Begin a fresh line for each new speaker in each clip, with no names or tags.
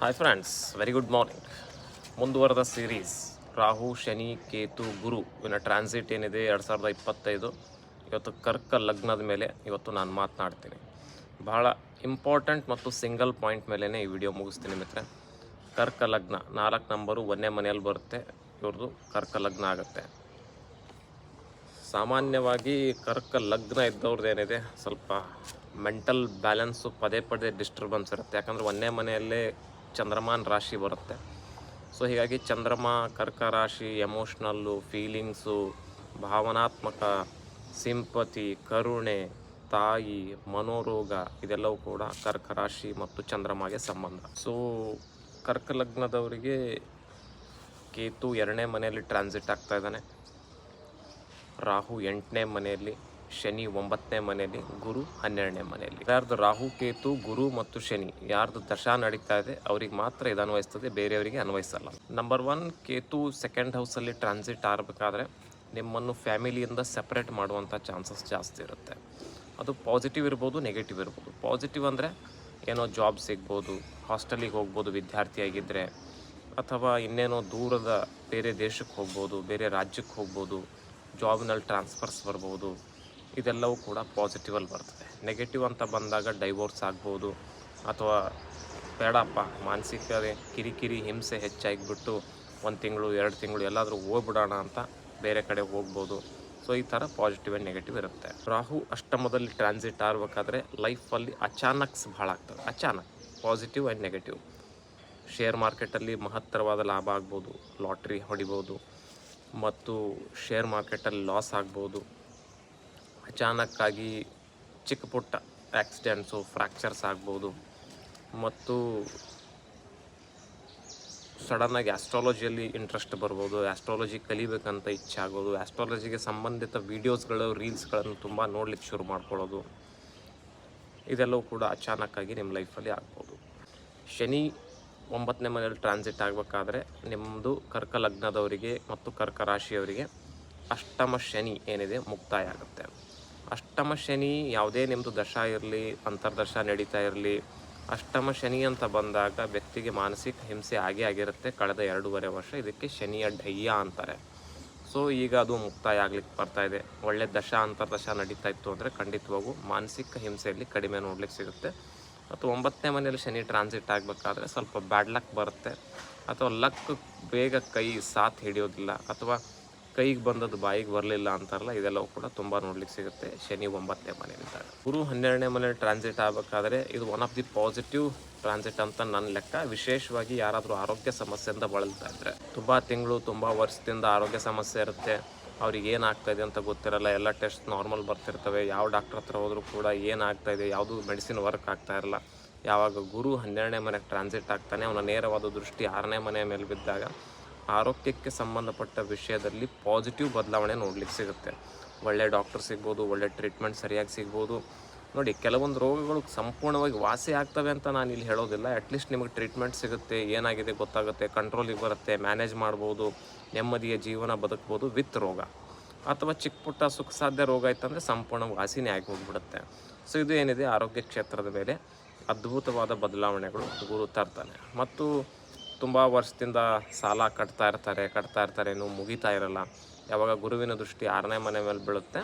Hi friends very good morning ಮುಂದುವರೆದ series Rahu, Shani, Ketu, Guru ಇವನ transit ಏನಿದೆ ಎರಡು ಸಾವಿರದ ಇಪ್ಪತ್ತೈದು. ಇವತ್ತು ಕರ್ಕ ಲಗ್ನದ ಮೇಲೆ ಇವತ್ತು ನಾನು ಮಾತನಾಡ್ತೀನಿ. ಬಹಳ ಇಂಪಾರ್ಟೆಂಟ್ ಮತ್ತು ಸಿಂಗಲ್ ಪಾಯಿಂಟ್ ಮೇಲೇ ಈ ವಿಡಿಯೋ ಮುಗಿಸ್ತೀನಿ ಮಿತ್ರ ಕರ್ಕ ಲಗ್ನ, ನಾಲ್ಕು ನಂಬರು ಒಂದೇ ಮನೆಯಲ್ಲಿ ಬರುತ್ತೆ ಇವ್ರದ್ದು ಕರ್ಕ ಲಗ್ನ ಆಗುತ್ತೆ. ಸಾಮಾನ್ಯವಾಗಿ ಕರ್ಕ ಲಗ್ನ ಇದ್ದವ್ರದ್ದು ಏನಿದೆ, ಸ್ವಲ್ಪ ಮೆಂಟಲ್ ಬ್ಯಾಲೆನ್ಸು ಪದೇ ಪದೇ ಡಿಸ್ಟರ್ಬೆನ್ಸ್ ಇರುತ್ತೆ. ಯಾಕಂದರೆ ಒಂದೇ ಮನೆಯಲ್ಲೇ ಚಂದ್ರಮಾನ್ ರಾಶಿ ಬರುತ್ತೆ. ಸೊ ಹೀಗಾಗಿ ಚಂದ್ರಮ ಕರ್ಕ ರಾಶಿ ಎಮೋಷ್ನಲ್ಲು ಫೀಲಿಂಗ್ಸು ಭಾವನಾತ್ಮಕ ಸಿಂಪತಿ ಕರುಣೆ, ತಾಯಿ, ಮನೋರೋಗ, ಇದೆಲ್ಲವೂ ಕೂಡ ಕರ್ಕ ರಾಶಿ ಮತ್ತು ಚಂದ್ರಮಾಗೆ ಸಂಬಂಧ. ಸೊ ಕರ್ಕ ಲಗ್ನದವರಿಗೆ ಕೇತು ಎರಡನೇ ಮನೆಯಲ್ಲಿ ಟ್ರಾನ್ಸಿಟ್ ಆಗ್ತಾ ಇದ್ದಾನೆ. ರಾಹು ಎಂಟನೇ ಮನೆಯಲ್ಲಿ ಶನಿ ಒಂಬತ್ತನೇ ಮನೆಯಲ್ಲಿ, ಗುರು ಹನ್ನೆರಡನೇ ಮನೆಯಲ್ಲಿ. ಯಾರ್ದು ರಾಹು, ಕೇತು, ಗುರು ಮತ್ತು ಶನಿ, ಯಾರ್ದು ದಶಾ ನಡೀತಾ ಇದೆ, ಅವ್ರಿಗೆ ಮಾತ್ರ ಇದು ಅನ್ವಯಿಸ್ತದೆ, ಬೇರೆಯವರಿಗೆ ಅನ್ವಯಿಸಲ್ಲ. ನಂಬರ್ ಒನ್ ಕೇತು ಸೆಕೆಂಡ್ ಹೌಸಲ್ಲಿ ಟ್ರಾನ್ಸಿಟ್ ಆಗಬೇಕಾದ್ರೆ ನಿಮ್ಮನ್ನು ಫ್ಯಾಮಿಲಿಯಿಂದ ಸೆಪ್ರೇಟ್ ಮಾಡುವಂಥ ಚಾನ್ಸಸ್ ಜಾಸ್ತಿ ಇರುತ್ತೆ. ಅದು ಪಾಸಿಟಿವ್ ಇರ್ಬೋದು ನೆಗೆಟಿವ್ ಇರ್ಬೋದು. ಪಾಸಿಟಿವ್ ಅಂದರೆ ಏನೋ ಜಾಬ್ ಸಿಗ್ಬೋದು ಹಾಸ್ಟೆಲಿಗೆ ಹೋಗ್ಬೋದು ವಿದ್ಯಾರ್ಥಿಯಾಗಿದ್ದರೆ ಅಥವಾ ಇನ್ನೇನೋ ದೂರದ ಬೇರೆ ದೇಶಕ್ಕೆ ಹೋಗ್ಬೋದು, ಬೇರೆ ರಾಜ್ಯಕ್ಕೆ ಹೋಗ್ಬೋದು ಜಾಬ್ನಲ್ಲಿ ಟ್ರಾನ್ಸ್ಫರ್ಸ್ ಬರ್ಬೋದು ಇದೆಲ್ಲವೂ ಕೂಡ ಪಾಸಿಟಿವಲ್ಲಿ ಬರ್ತದೆ. ನೆಗೆಟಿವ್ ಅಂತ ಬಂದಾಗ ಡೈವೋರ್ಸ್ ಆಗ್ಬೋದು, ಅಥವಾ ಬೇಡಪ್ಪ, ಮಾನಸಿಕ ಕಿರಿಕಿರಿ, ಹಿಂಸೆ ಹೆಚ್ಚಾಗಿಬಿಟ್ಟು ಒಂದು ತಿಂಗಳು, ಎರಡು ತಿಂಗಳು ಎಲ್ಲಾದರೂ ಹೋಗ್ಬಿಡೋಣ ಅಂತ ಬೇರೆ ಕಡೆ ಹೋಗ್ಬೋದು. ಸೊ ಈ ಥರ ಪಾಸಿಟಿವ್ ಆ್ಯಂಡ್ ನೆಗೆಟಿವ್ ಇರುತ್ತೆ. ರಾಹು ಅಷ್ಟಮದಲ್ಲಿ ಟ್ರಾನ್ಸಿಟ್ ಆಗಬೇಕಾದ್ರೆ ಲೈಫಲ್ಲಿ ಅಚಾನಕ್ಸ್ ಭಾಳ ಆಗ್ತದೆ. ಅಚಾನಕ್ ಪಾಸಿಟಿವ್ ಆ್ಯಂಡ್ ನೆಗೆಟಿವ್ ಶೇರ್ ಮಾರ್ಕೆಟಲ್ಲಿ ಮಹತ್ತರವಾದ ಲಾಭ ಆಗ್ಬೋದು ಲಾಟ್ರಿ ಹೊಡಿಬೋದು, ಮತ್ತು ಶೇರ್ ಮಾರ್ಕೆಟಲ್ಲಿ ಲಾಸ್ ಆಗ್ಬೋದು. ಅಚಾನಕ್ಕಾಗಿ ಚಿಕ್ಕ ಪುಟ್ಟ ಆಕ್ಸಿಡೆಂಟ್ಸು ಫ್ರ್ಯಾಕ್ಚರ್ಸ್ ಆಗ್ಬೋದು. ಮತ್ತು ಸಡನ್ನಾಗಿ ಆ್ಯಸ್ಟ್ರಾಲಜಿಯಲ್ಲಿ ಇಂಟ್ರೆಸ್ಟ್ ಬರ್ಬೋದು ಆ್ಯಸ್ಟ್ರಾಲಜಿ ಕಲಿಬೇಕಂತ ಇಚ್ಛೆ ಆಗೋದು ಆ್ಯಸ್ಟ್ರಾಲಜಿಗೆ ಸಂಬಂಧಿತ ವೀಡಿಯೋಸ್ಗಳು ರೀಲ್ಸ್ಗಳನ್ನು ತುಂಬ ನೋಡ್ಲಿಕ್ಕೆ ಶುರು ಮಾಡ್ಕೊಳ್ಳೋದು. ಇದೆಲ್ಲವೂ ಕೂಡ ಅಚಾನಕ್ಕಾಗಿ ನಿಮ್ಮ ಲೈಫಲ್ಲಿ ಆಗ್ಬೋದು. ಶನಿ ಒಂಬತ್ತನೇ ಮನೆಯಲ್ಲಿ ಟ್ರಾನ್ಸಿಟ್ ಆಗಬೇಕಾದ್ರೆ ನಿಮ್ಮದು ಕರ್ಕ ಲಗ್ನದವರಿಗೆ ಮತ್ತು ಕರ್ಕ ರಾಶಿಯವರಿಗೆ ಅಷ್ಟಮ ಶನಿ ಏನಿದೆ ಮುಕ್ತಾಯ ಆಗುತ್ತೆ ಅಷ್ಟಮ ಶನಿ ಯಾವುದೇ ನಿಮ್ಮದು ದಶಾ ಇರಲಿ, ಅಂತರ್ದಶ ನಡೀತಾ ಇರಲಿ, ಅಷ್ಟಮ ಶನಿ ಅಂತ ಬಂದಾಗ ವ್ಯಕ್ತಿಗೆ ಮಾನಸಿಕ ಹಿಂಸೆ ಆಗೇ ಆಗಿರುತ್ತೆ. ಕಳೆದ ಎರಡೂವರೆ ವರ್ಷ ಇದಕ್ಕೆ ಶನಿಯ ಢಯ್ಯ ಅಂತಾರೆ. ಸೊ, ಈಗ ಅದು ಮುಕ್ತಾಯ ಆಗ್ಲಿಕ್ಕೆ ಬರ್ತಾ ಇದೆ. ಒಳ್ಳೆ ದಶ, ಅಂತರ್ದಶ ನಡೀತಾ ಇತ್ತು ಅಂದರೆ ಖಂಡಿತವಾಗೂ ಮಾನಸಿಕ ಹಿಂಸೆಯಲ್ಲಿ ಕಡಿಮೆ ನೋಡ್ಲಿಕ್ಕೆ ಸಿಗುತ್ತೆ. ಮತ್ತು ಒಂಬತ್ತನೇ ಮನೆಯಲ್ಲಿ ಶನಿ ಟ್ರಾನ್ಸಿಟ್ ಆಗಬೇಕಾದ್ರೆ ಸ್ವಲ್ಪ ಬ್ಯಾಡ್ ಲಕ್ ಬರುತ್ತೆ. ಅಥವಾ ಲಕ್ ಬೇಗ ಕೈ, ಸಾಥ್ ಹಿಡಿಯೋದಿಲ್ಲ. ಅಥವಾ ಕೈಗೆ ಬಂದದ್ದು ಬಾಯಿಗೆ ಬರಲಿಲ್ಲ ಅಂತಾರಲ್ಲ, ಇದೆಲ್ಲವೂ ಕೂಡ ತುಂಬ ನೋಡ್ಲಿಕ್ಕೆ ಸಿಗುತ್ತೆ. ಶನಿ ಒಂಬತ್ತನೇ ಅಂತ ಗುರು ಹನ್ನೆರಡನೇ ಮನೆ ಟ್ರಾನ್ಸಿಟ್ ಆಗಬೇಕಾದ್ರೆ ಇದು one of the positive transit ಅಂತ ನನ್ನ ಲೆಕ್ಕ. ವಿಶೇಷವಾಗಿ ಯಾರಾದರೂ ಆರೋಗ್ಯ ಸಮಸ್ಯೆಯಿಂದ ಬಳಲ್ತಾ ಇದ್ರೆ. ತುಂಬ ತಿಂಗಳು, ತುಂಬ ವರ್ಷದಿಂದ ಆರೋಗ್ಯ ಸಮಸ್ಯೆ ಇರುತ್ತೆ. ಅವ್ರಿಗೆ ಏನಾಗ್ತಾ ಇದೆ ಅಂತ ಗೊತ್ತಿರಲ್ಲ. ಎಲ್ಲ ಟೆಸ್ಟ್ ನಾರ್ಮಲ್ ಬರ್ತಿರ್ತವೆ. ಯಾವ ಡಾಕ್ಟ್ರ್ ಹತ್ರ ಹೋದರೂ ಕೂಡ ಏನಾಗ್ತಾ ಇದೆ, ಯಾವುದು ಮೆಡಿಸಿನ್ ವರ್ಕ್ ಆಗ್ತಾ ಇರಲ್ಲ. ಯಾವಾಗ ಗುರು ಹನ್ನೆರಡನೇ ಮನೆಗೆ ಟ್ರಾನ್ಸಿಟ್ ಆಗ್ತಾನೆ, ಅವನ ನೇರವಾದ ದೃಷ್ಟಿ ಆರನೇ ಮನೆಯ ಮೇಲೆ ಬಿದ್ದಾಗ ಆರೋಗ್ಯಕ್ಕೆ ಸಂಬಂಧಪಟ್ಟ ವಿಷಯದಲ್ಲಿ ಪಾಸಿಟಿವ್ ಬದಲಾವಣೆ ನೋಡ್ಲಿಕ್ಕೆ ಸಿಗುತ್ತೆ. ಒಳ್ಳೆ ಡಾಕ್ಟರ್ ಸಿಗ್ಬೋದು, ಒಳ್ಳೆ ಟ್ರೀಟ್ಮೆಂಟ್ ಸರಿಯಾಗಿ ಸಿಗ್ಬೋದು. ನೋಡಿ, ಕೆಲವೊಂದು ರೋಗಗಳು ಸಂಪೂರ್ಣವಾಗಿ ವಾಸಿ ಆಗ್ತವೆ ಅಂತ ನಾನು ಇಲ್ಲಿ ಹೇಳೋದಿಲ್ಲ. ಅಟ್ಲೀಸ್ಟ್ ನಿಮಗೆ ಟ್ರೀಟ್ಮೆಂಟ್ ಸಿಗುತ್ತೆ, ಏನಾಗಿದೆ ಗೊತ್ತಾಗುತ್ತೆ ಕಂಟ್ರೋಲಿಗೆ ಬರುತ್ತೆ ಮ್ಯಾನೇಜ್ ಮಾಡ್ಬೋದು, ನೆಮ್ಮದಿಯ ಜೀವನ ಬದುಕ್ಬೋದು ವಿತ್ ರೋಗ. ಅಥವಾ ಚಿಕ್ಕ ಪುಟ್ಟ ಸುಖ ಸಾಧ್ಯ ರೋಗ ಇತ್ತಂದರೆ ಸಂಪೂರ್ಣ ವಾಸಿನೇ ಆಗಿ ಹೋಗ್ಬಿಡುತ್ತೆ. ಸೊ ಇದು ಏನಿದೆ? ಆರೋಗ್ಯ ಕ್ಷೇತ್ರದ ಮೇಲೆ ಅದ್ಭುತವಾದ ಬದಲಾವಣೆಗಳು ಗುರು ತರ್ತಾನೆ ಮತ್ತು ತುಂಬ ವರ್ಷದಿಂದ ಸಾಲ ಕಟ್ತಾ ಇರ್ತಾರೆ ಕಟ್ತಾ ಇರ್ತಾರೆ, ಇನ್ನೂ ಮುಗಿತಾ ಇರಲ್ಲ. ಯಾವಾಗ ಗುರುವಿನ ದೃಷ್ಟಿ ಆರನೇ ಮನೆ ಮೇಲೆ ಬೀಳುತ್ತೆ,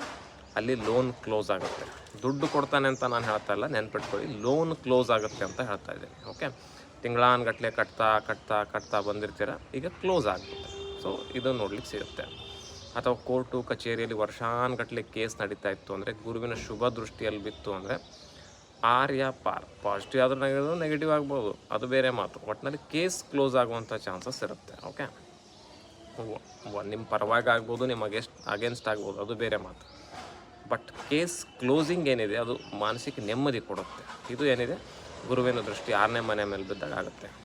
ಅಲ್ಲಿ ಲೋನ್ ಕ್ಲೋಸ್ ಆಗುತ್ತೆ. ದುಡ್ಡು ಕೊಡ್ತಾನೆ ಅಂತ ನಾನು ಹೇಳ್ತಾ ಇಲ್ಲ, ನೆನ್ಪಿಟ್ಕೊಳ್ಳಿ ಲೋನ್ ಕ್ಲೋಸ್ ಆಗುತ್ತೆ ಅಂತ ಹೇಳ್ತಾ ಇದ್ದೀನಿ ಓಕೆ ತಿಂಗಳಾನ್ಗಟ್ಲೆ ಕಟ್ತಾ ಕಟ್ತಾ ಕಟ್ತಾ ಬಂದಿರ್ತೀರ, ಈಗ ಕ್ಲೋಸ್ ಆಗುತ್ತೆ. ಸೊ ಇದು ನೋಡ್ಲಿಕ್ಕೆ ಸಿಗುತ್ತೆ. ಅಥವಾ ಕೋರ್ಟು ಕಚೇರಿಯಲ್ಲಿ ವರ್ಷಾನ್ಗಟ್ಲೆ ಕೇಸ್ ನಡೀತಾ ಇತ್ತು ಅಂದರೆ, ಗುರುವಿನ ಶುಭ ದೃಷ್ಟಿಯಲ್ಲಿ ಬಿತ್ತು ಅಂದರೆ ಆರ್ಯ ಪಾರ್ ಪಾಸಿಟಿವ್ ಆದರೂ ನೆಗೆಟಿವ್ ನೆಗೆಟಿವ್ ಆಗ್ಬೋದು. ಅದು ಬೇರೆ ಮಾತು. ಒಟ್ಟಿನಲ್ಲಿ ಕೇಸ್ ಕ್ಲೋಸ್ ಆಗುವಂಥ ಚಾನ್ಸಸ್ ಇರುತ್ತೆ. ಓಕೆ ನಿಮ್ಮ ಪರವಾಗಿ ಆಗ್ಬೋದು ನಿಮ್ಮ ಅಗೇನ್ಸ್ಟ್ ಅಗೇನ್ಸ್ಟ್ ಆಗ್ಬೋದು, ಅದು ಬೇರೆ ಮಾತು. ಬಟ್ ಕೇಸ್ ಕ್ಲೋಸಿಂಗ್ ಏನಿದೆ, ಅದು ಮಾನಸಿಕ ನೆಮ್ಮದಿ ಕೊಡುತ್ತೆ. ಇದು ಏನಿದೆ? ಗುರುವಿನ ದೃಷ್ಟಿ ಆರನೇ ಮನೆ ಮೇಲೆ ಬಿದ್ದಾಗ ಆಗುತ್ತೆ.